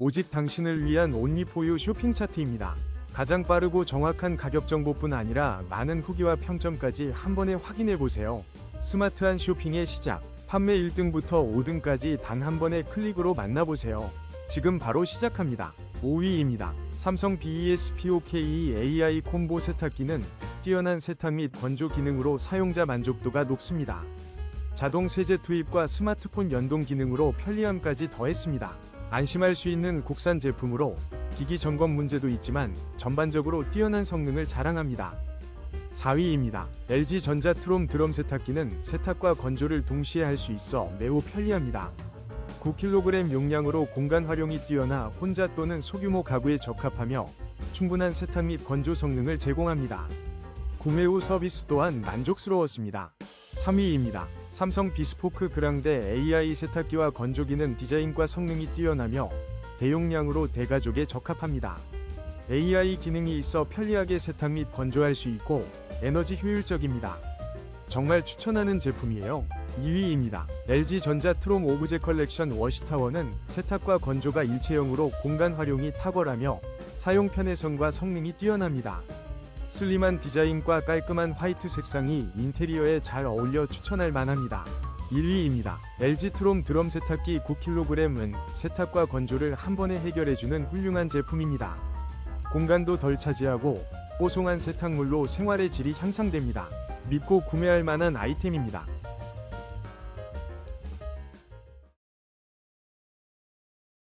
오직 당신을 위한 온리포유 쇼핑 차트입니다. 가장 빠르고 정확한 가격 정보뿐 아니라 많은 후기와 평점까지 한 번에 확인해 보세요. 스마트한 쇼핑의 시작. 판매 1등부터 5등까지 단 한 번의 클릭으로 만나보세요. 지금 바로 시작합니다. 5위입니다. 삼성 BESPOKE AI 콤보 세탁기는 뛰어난 세탁 및 건조 기능으로 사용자 만족도가 높습니다. 자동 세제 투입과 스마트폰 연동 기능으로 편리함까지 더했습니다. 안심할 수 있는 국산 제품으로 기기 점검 문제도 있지만 전반적으로 뛰어난 성능을 자랑합니다. 4위입니다. LG 전자 트롬 드럼 세탁기는 세탁과 건조를 동시에 할 수 있어 매우 편리합니다. 9kg 용량으로 공간 활용이 뛰어나 혼자 또는 소규모 가구에 적합하며 충분한 세탁 및 건조 성능을 제공합니다. 구매 후 서비스 또한 만족스러웠습니다. 3위입니다. 삼성 비스포크 그랑데 AI 세탁기와 건조기는 디자인과 성능이 뛰어나며 대용량으로 대가족에 적합합니다. AI 기능이 있어 편리하게 세탁 및 건조할 수 있고 에너지 효율적입니다. 정말 추천하는 제품이에요. 2위입니다. LG 전자 트롬 오브제 컬렉션 워시타워는 세탁과 건조가 일체형으로 공간 활용이 탁월하며 사용 편의성과 성능이 뛰어납니다. 슬림한 디자인과 깔끔한 화이트 색상이 인테리어에 잘 어울려 추천할 만합니다. 1위입니다. LG 트롬 드럼 세탁기 9kg은 세탁과 건조를 한 번에 해결해주는 훌륭한 제품입니다. 공간도 덜 차지하고 뽀송한 세탁물로 생활의 질이 향상됩니다. 믿고 구매할 만한 아이템입니다.